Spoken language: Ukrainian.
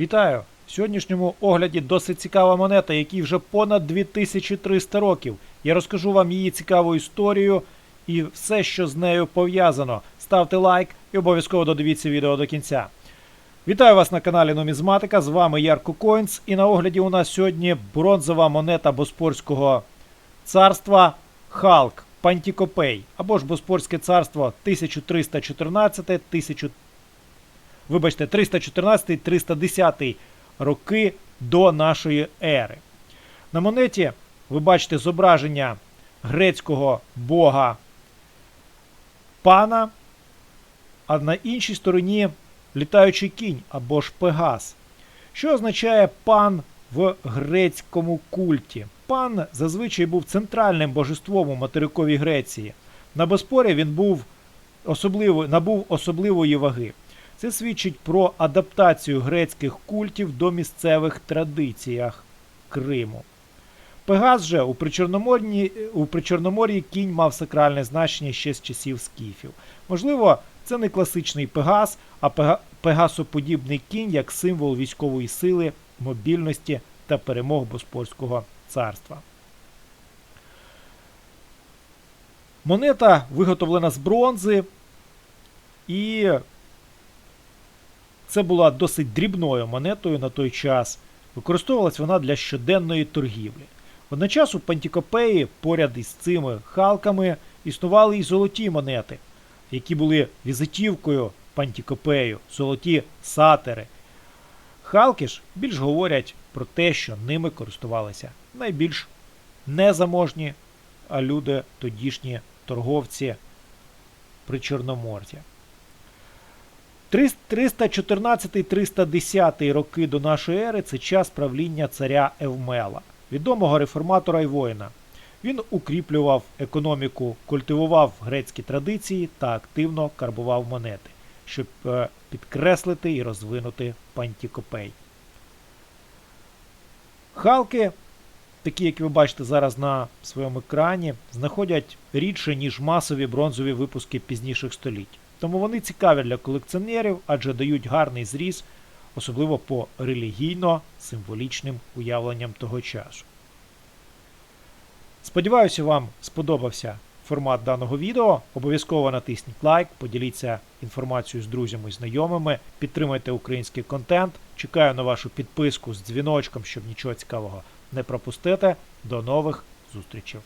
Вітаю! В сьогоднішньому огляді досить цікава монета, якій вже понад 2300 років. Я розкажу вам її цікаву історію і все, що з нею пов'язано. Ставте лайк і обов'язково додивіться відео до кінця. Вітаю вас на каналі Нумізматика. З вами Ярко Коінс. І на огляді у нас сьогодні бронзова монета Боспорського царства Халк Пантікопей або ж Боспорське царство 1314 1000 вибачте, 314-310 роки до нашої ери. На монеті ви бачите зображення грецького бога пана, а на іншій стороні літаючий кінь або ж пегас. Що означає пан в грецькому культі? Пан зазвичай був центральним божеством у материковій Греції. На Боспорі він був особливо, набув особливої ваги. Це свідчить про адаптацію грецьких культів до місцевих традиціях Криму. Пегас же у Причорномор'ї, у Причорномор'ї кінь мав сакральне значення ще з часів скіфів. Можливо, це не класичний пегас, а пегасоподібний кінь як символ військової сили, мобільності та перемог Боспорського царства. Монета виготовлена з бронзи, і це була досить дрібною монетою на той час. Використовувалась вона для щоденної торгівлі. Одночас у Пантікопеї поряд із цими халками існували і золоті монети, які були візитівкою Пантікопею, золоті сатери. Халки ж більш говорять про те, що ними користувалися найбільш незаможні, а люди тодішні торговці при Чорномор'ї. 314-310 роки до нашої ери це час правління царя Евмела, відомого реформатора і воїна. Він укріплював економіку, культивував грецькі традиції та активно карбував монети, щоб е, підкреслити і розвинути пантікопей. Халки, такі, як ви бачите зараз на своєму екрані, знаходять рідше, ніж масові бронзові випуски пізніших століть. Тому вони цікаві для колекціонерів, адже дають гарний зріз, особливо по релігійно-символічним уявленням того часу. Сподіваюся, вам сподобався формат даного відео. Обов'язково натисніть лайк, поділіться інформацією з друзями і знайомими, підтримайте український контент. Чекаю на вашу підписку з дзвіночком, щоб нічого цікавого не пропустити. До нових зустрічей!